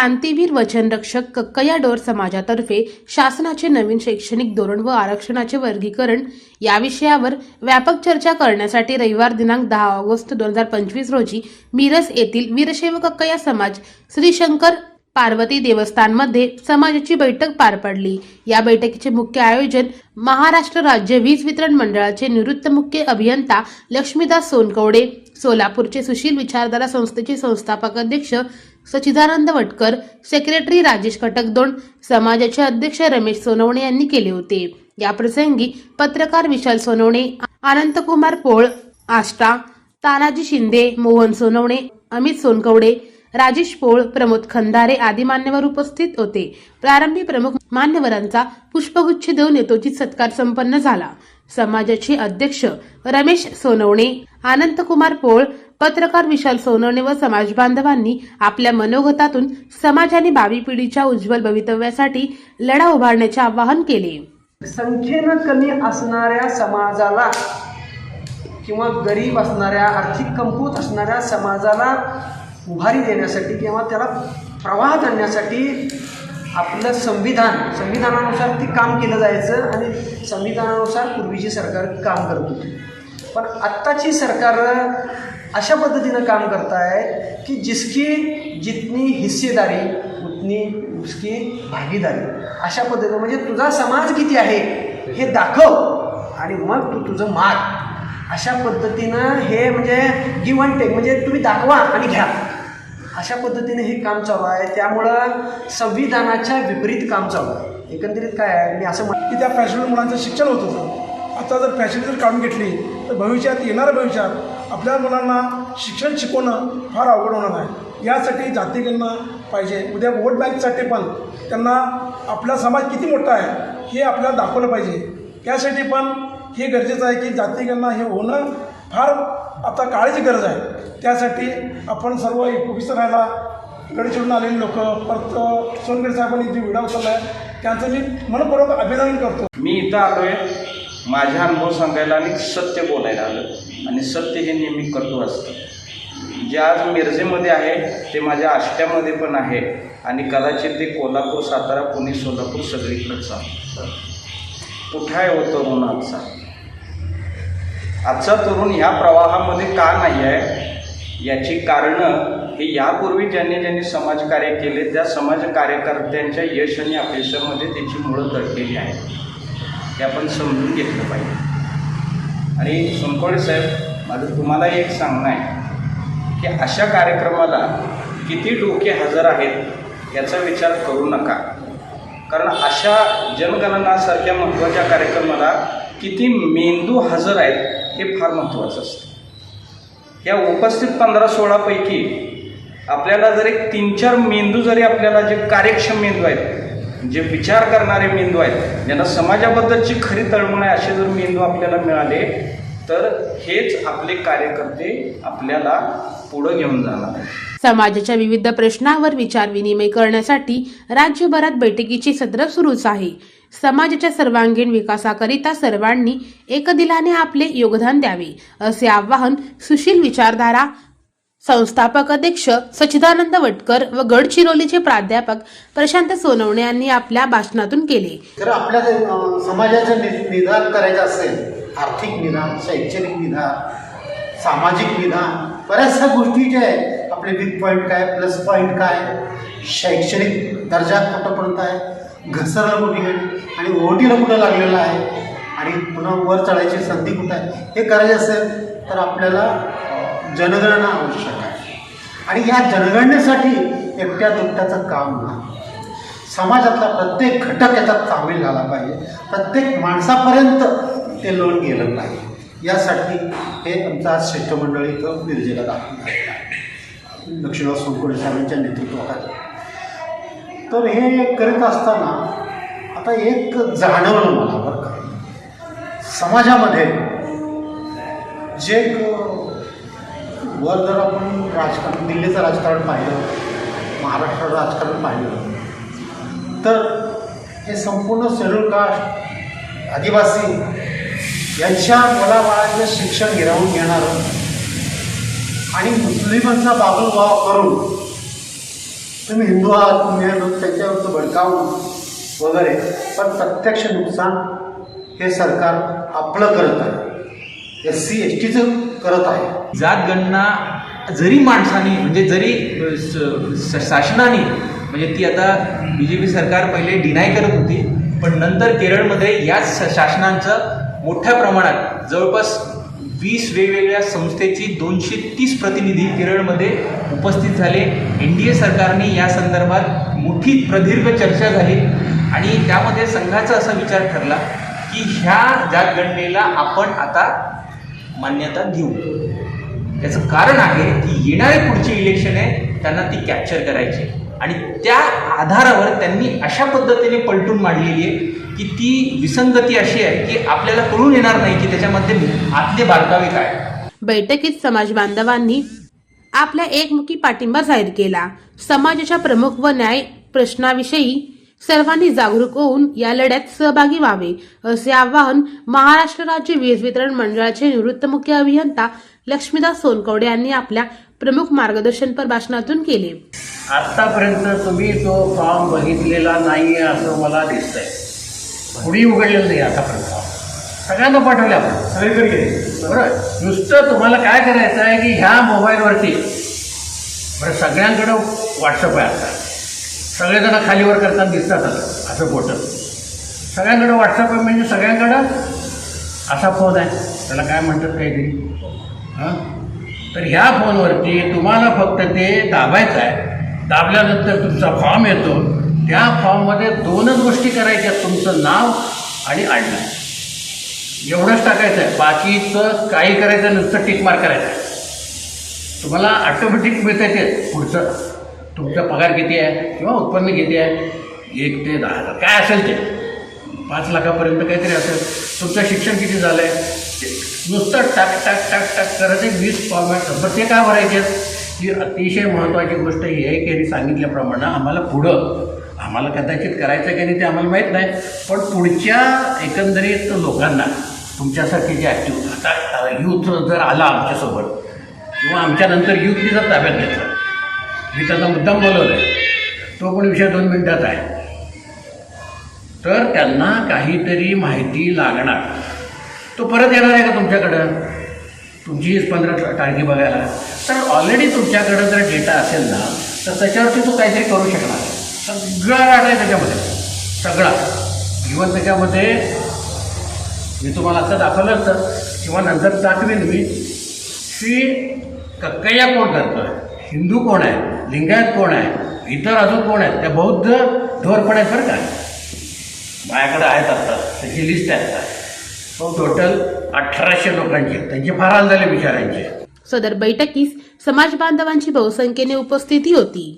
क्रांतीवीर वचनरक्षक Kakkaya door समाजातर्फे शासनाचे नवीन शैक्षणिक धोरण व आरक्षणाचे वर्गीकरण या विषयावर व्यापक चर्चा करण्यासाठी रविवार दिनांक दहा ऑगस्ट दोन हजार पंचवीस रोजी मिरज येथील वीरशैव कक्कया समाज श्रीशंकर पार्वती देवस्थानमध्ये समाजाची बैठक पार पडली. या बैठकीचे मुख्य आयोजन महाराष्ट्र राज्य वीज वितरण मंडळाचे निवृत्त मुख्य अभियंता लक्ष्मीदास सोनकवडे सोलापूरचे सुशील विचारधारा संस्थेचे संस्थापक अध्यक्ष सचिदानंद वटकर सेक्रेटरी राजेश कटकदोंड समाजाचे अध्यक्ष रमेश सोनवणे यांनी केले होते. याप्रसंगी पत्रकार विशाल सोनवणे अनंतकुमार पोळ आष्टा तानाजी शिंदे मोहन सोनवणे अमित सोनकवडे राजेश पोळ प्रमोद खंदारे आदी मान्यवर उपस्थित होते. प्रारंभी प्रमुख मान्यवरांचा पुष्पगुच्छ देऊन यथोचित सत्कार संपन्न झाला. समाजाचे अध्यक्ष रमेश सोनवणे अनंतकुमार पोळ पत्रकार विशाल सोनवणे व समाज बांधवांनी आपल्या मनोगतातून समाज आणि भावी पिढीच्या उज्ज्वल भवितव्यासाठी लढा उभारण्याचे आवाहन केले. संख्येनं कमी असणाऱ्या समाजाला किंवा गरीब असणाऱ्या आर्थिक कमकुवत असणाऱ्या समाजाला उभारी देण्यासाठी किंवा त्याला प्रवाह आणण्यासाठी आपलं संविधान संविधानानुसार ते काम केलं जायचं आणि संविधानानुसार पूर्वीची सरकार काम करत होती. पण आत्ताची सरकार अशा पद्धतीनं काम करताय की जिसकी जितनी हिस्सेदारी उतनी उसकी भागीदारी. अशा पद्धतीनं म्हणजे तुझा समाज किती आहे हे दाखव आणि मग तू तुझं माग अशा पद्धतीनं हे म्हणजे गिव्ह अँड टेक म्हणजे तुम्ही दाखवा आणि घ्या. अशा पद्धतीने हे काम चालू आहे. त्यामुळं संविधानाच्या विपरीत काम चालू आहे. एकंदरीत काय आहे? मी असं म्हण की त्या फॅशनेबल मुलांचं शिक्षण होत होतं. आता जर फॅशन जर काढून घेतली तर भविष्यात येणाऱ्या भविष्यात आपल्या मुलांना शिक्षण शिकवणं फार अवघड होणार आहे. यासाठी जातीगणना पाहिजे. उद्या वोट बँकसाठी पण त्यांना आपला समाज किती मोठा आहे हे आपल्याला दाखवलं पाहिजे. त्यासाठी पण हे गरजेचं आहे की जातीगणना हे होणं फार आता काळाची गरज आहे. त्यासाठी आपण सर्व एकविस राहायला गडचिडून आलेले लोक परत सोनगड साहेबांनी जे विडा उचलला आहे त्यांचं मी मनपूर्वक अभिनंदन करतो. मी इथं आलो आहे माझा अनुभव सांगायला आणि सत्य बोलायला आलं. आणि सत्य हे नेहमी करतो असतं. जे आज मिरजेमध्ये आहे ते माझ्या आष्ट्यामध्ये पण आहे. आणि कदाचित ते कोल्हापूर सातारा पुणे सोलापूर सगळीकडंच आहे कुठं आहे हो तरुण आजचा? आजचा तरुण ह्या प्रवाहामध्ये का नाही आहे? याची कारणं हे यापूर्वी ज्यांनी ज्यांनी समाजकार्य केले त्या समाज कार्यकर्त्यांच्या यश आणि अपयशामध्ये त्याची मुळं दडलेली आहेत. हे आपण समजून घेतलं पाहिजे. आणि सोनकोळे साहेब माझं तुम्हाला एक सांगणं आहे की अशा कार्यक्रमाला किती डोके हजर आहेत याचा विचार करू नका. कारण अशा जनगणनासारख्या महत्त्वाच्या कार्यक्रमाला किती मेंदू हजर आहेत हे फार महत्त्वाचं असतं. या उपस्थित पंधरा सोळापैकी आपल्याला जर एक तीन चार मेंदू जरी आपल्याला जे कार्यक्षम मेंदू आहेत जे विचार करणारे मेंदू आहेत ज्यांना समाजाबद्दलची खरी तळमळ आहे असे जर मेंदू आपल्याला मिळाले तर हेच आपले कार्यकर्ते आपल्याला पुढे घेऊन जाणार समाजाच्या विविध प्रश्नांवर विचारविनिमय करण्यासाठी राज्यभरात बैठकीची सत्र सुरूच आहे. समाजाच्या सर्वांगीण विकासाकरिता सर्वांनी एकदिलाने आपले योगदान द्यावे असे आवाहन सुशील विचारधारा संस्थापक अध्यक्ष सच्चिदानंद वटकर व गडचिरोलीचे प्राध्यापक प्रशांत सोनवणे यांनी आपल्या भाषणातून केले. तर आपल्या समाजाचं नि निदान करायचं असेल आर्थिक निदान शैक्षणिक निदान सामाजिक निदान बऱ्याचशा गोष्टी ज्या आहेत आपले वीक पॉईंट काय प्लस पॉईंट काय शैक्षणिक दर्जा कुठंपर्यंत आहे घसरण कुठे आणि ओटीला कुठं लागलेलं आहे आणि पुन्हा वर चढायची संधी कुठं आहे हे करायचं असेल तर आपल्याला जनगणना आवश्यक आहे. आणि या जनगणनेसाठी एकट्या दुकट्याचं काम नाही. समाजातला प्रत्येक घटक याच्यात सामील झाला पाहिजे. प्रत्येक माणसापर्यंत ते लोन गेलं पाहिजे. यासाठी हे आमचं आज शिष्टमंडळ इथं मिरजेला दाखवून आहे. लक्ष्मीराव सोनकोडे साहेबांच्या नेतृत्वाखाली. तर हे करत असताना आता एक जाणवलं मला बरं का. समाजामध्ये जे वर जर आपण राजकारण दिल्लीचं राजकारण पाहिलं महाराष्ट्र राजकारण पाहिलं तर हे संपूर्ण शेड्यूल कास्ट आदिवासी यांच्या मुलाबाळांचं शिक्षण गिरावून घेणारं. आणि मुस्लिमांचा बाबलभाव करून तुम्ही हिंदू आहात तुम्ही त्याच्यावरचं भडकावून वगैरे पण प्रत्यक्ष नुकसान हे सरकार आपलं करत आहे. एस सी एस टीचं करत आहे. जात गणना जरी माणसाने म्हणजे जरी स- शासनाने म्हणजे ती आता बी जे पी सरकार पहिले डिनाय करत होती पण नंतर केरळमध्ये याच शासनांचं मोठ्या प्रमाणात जवळपास वीस वेगवेगळ्या संस्थेची दोनशे तीस प्रतिनिधी केरळमध्ये उपस्थित झाले. एन डी ए सरकारने या संदर्भात मोठी प्रदीर्घ चर्चा झाली आणि त्यामध्ये संघाचा असा विचार ठरला की ह्या जातगणनेला आपण आता मान्यता देऊ. याचं कारण आहे की येणारे पुढचे इलेक्शन आहे त्यांना ती कॅप्चर करायची. आणि त्या आधारावर त्यांनी अशा पद्धतीने पलटून मांडलेली आहे की ती विसंगती अशी आहे की आपल्याला कळून येणार नाही की त्याच्यामध्ये आतले बारकावे काय बैठकीत समाज बांधवांनी आपल्या एकमुखी पाठिंबा जाहीर केला. समाजाच्या प्रमुख व न्याय प्रश्नाविषयी सर्वांनी जागरूक होऊन या लढ्यात सहभागी व्हावे असे आवाहन महाराष्ट्र राज्य वीज वितरण मंडळाचे निवृत्त मुख्य अभियंता लक्ष्मीदास सोनकवडे यांनी आपल्या प्रमुख मार्गदर्शनपर भाषणातून केले. आत्तापर्यंत तुम्ही तो फॉर्म बघितलेला नाही असं मला दिसतंय. पुढे उघडलेलं नाही आतापर्यंत. सगळ्यांना पाठवले आपण. सगळीकडे गेले. बरोबर. नुसतं तुम्हाला काय करायचं आहे की ह्या मोबाईलवरती. बरं सगळ्यांकडं व्हॉट्सअप आहे आता. सगळेजण खालीवर करताना दिसतात आता असं बोटं. सगळ्यांकडं व्हॉट्सअप आहे म्हणजे सगळ्यांकडं असा फोन आहे. त्याला काय म्हणतात काहीतरी? हां? तर ह्या फोनवरती तुम्हाला फक्त ते दाबायचं आहे. दाबल्यानंतर तुमचा फॉर्म येतो. त्या फॉर्ममध्ये दोनच गोष्टी करायच्या तुमचं नाव आणि आडनाव. एवढंच टाकायचं आहे. बाकीचं काही करायचं नुसतं टिक मार्क करायचं आहे. तुम्हाला ऑटोमॅटिक मिळतं ते पुढचं. तुमचा पगार किती आहे? किंवा उत्पन्न किती आहे? एक ते दहा हजार. काय असेल ते? पाच लाखापर्यंत काहीतरी असेल. तुमचं शिक्षण किती झालं आहे नुसतं टाक टाक टाक टाक करत एक वीस फॉर्मॅट पण ते काय भरायचे ही अतिशय महत्त्वाची गोष्ट ही आहे की सांगितल्याप्रमाणे आम्हाला पुढं आम्हाला कदाचित करायचं की नाही ते आम्हाला माहीत नाही. पण पुढच्या एकंदरीत लोकांना तुमच्यासारखे जे ॲक्टिव्ह आता यूथ जर आला आमच्यासोबत किंवा आमच्यानंतर युथनी जर ताब्यात घेतलं मी त्यांना मुद्दाम बोलवलं आहे तो पण विषय दोन मिनिटात आहे. तर त्यांना काहीतरी माहिती लागणार. तो परत येणार आहे का तुमच्याकडं? तुमची पंधरा ता- तारखे बघायला. तर ऑलरेडी तुमच्याकडं जर डेटा असेल ना तर त्याच्यावरती तो काहीतरी करू शकणार. सगळा डाटा आहे त्याच्यामध्ये. सगळा. इवन त्याच्यामध्ये मी तुम्हाला आता दाखवलं असतं किंवा नंतर दाखवेन मी. श्री कक्कय्या कोण करतो आहे हिंदू कोण आहे? लिंगायत कोण आहे? इतर अजून कोण आहेत? त्या बौद्ध ढोरपण आहेत बरं का. माझ्याकडे आहेत आता. त्याची लिस्ट आहे आता. हो, तो टोटल अठराशे लोकांची. त्यांचे फार हाल झाले बिचारांचे सदर बैठकीस समाज बांधवांची बहुसंख्येने उपस्थिती होती.